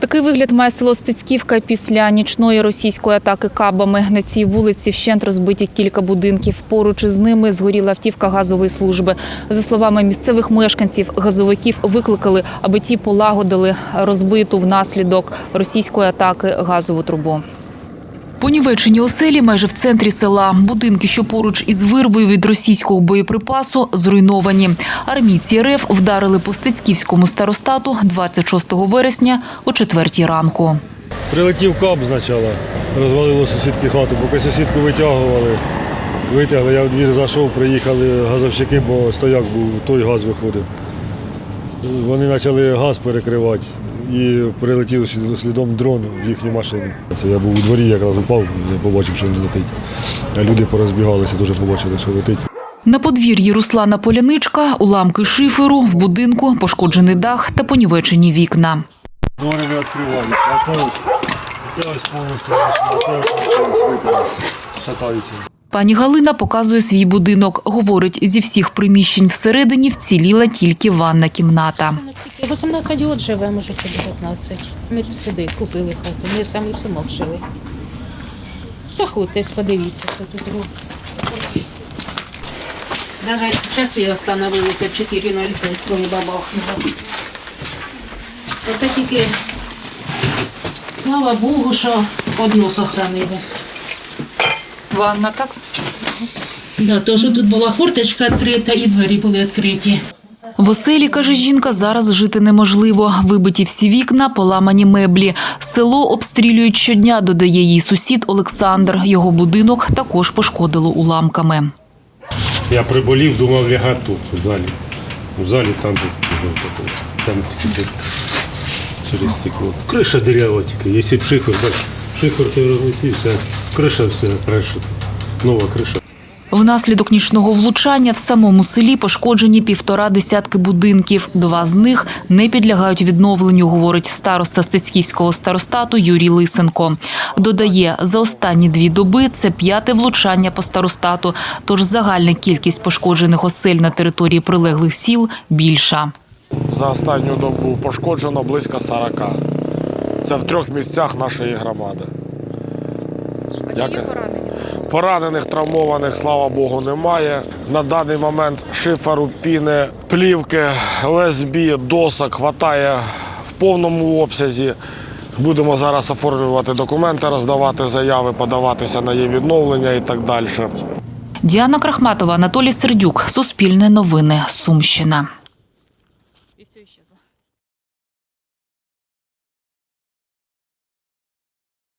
Такий вигляд має село Стецьківка після нічної російської атаки кабами. На цій вулиці вщент розбиті кілька будинків. Поруч із ними згоріла автівка газової служби. За словами місцевих мешканців, газовиків викликали, аби ті полагодили розбиту внаслідок російської атаки газову трубу. Понівечені оселі майже в центрі села. Будинки, що поруч із вирвою від російського боєприпасу, зруйновані. Армійці РФ вдарили по Стецьківському старостату 26 вересня о 4 ранку. Прилетів кап спочатку, розвалило сусідки хату, поки сусідку витягували. Витягли, я в двір зайшов, приїхали газовщики, бо стояк був, той газ виходив. Вони почали газ перекривати і прилетів слідом дрон в їхню машину. Це я був у дворі, якраз упав, я побачив, що він летить. А люди порозбігалися, теж побачили, що летить. На подвір'ї Руслана Поляничка уламки шиферу, в будинку пошкоджений дах та понівечені вікна. Двори не відкриваються, а це ось, це ось повністю, а це ось шатаються. Пані Галина показує свій будинок. Говорить, зі всіх приміщень всередині вціліла тільки ванна кімната. 18 років живемо, може чи 19. Ми сюди купили хату, ми самі в сумок жили. Заходьте, подивіться, що тут робиться. Навіть часи остановилися в 4.05, коли бабахнуло. Оце тільки, слава Богу, що одно сохранилось. Ванна так? Да, то, що тут була форточка відкрита і двері були відкриті. В оселі, каже жінка, зараз жити неможливо. Вибиті всі вікна, поламані меблі. Село обстрілюють щодня, додає її сусід Олександр. Його будинок також пошкодило уламками. Я приболів, думав лягати тут, в залі. В залі там там через стекло. Криша дырява тільки. Якщо б шифер, бач, шифер ти розлетівся, криша все краще. Нова криша. Внаслідок нічного влучання в самому селі пошкоджені півтора десятки будинків. Два з них не підлягають відновленню, говорить староста Стецьківського старостату Юрій Лисенко. Додає, за останні дві доби це п'яте влучання по старостату, тож загальна кількість пошкоджених осель на території прилеглих сіл більша. За останню добу пошкоджено близько 40. Це в трьох місцях нашої громади. Як... Поранених, травмованих, слава Богу, немає. На даний момент шиферу, піни, плівки, ОСБ, досок хватає в повному обсязі. Будемо зараз оформлювати документи, роздавати заяви, подаватися на її відновлення і так далі. Діана Крахматова, Анатолій Сердюк, Суспільне новини, Сумщина.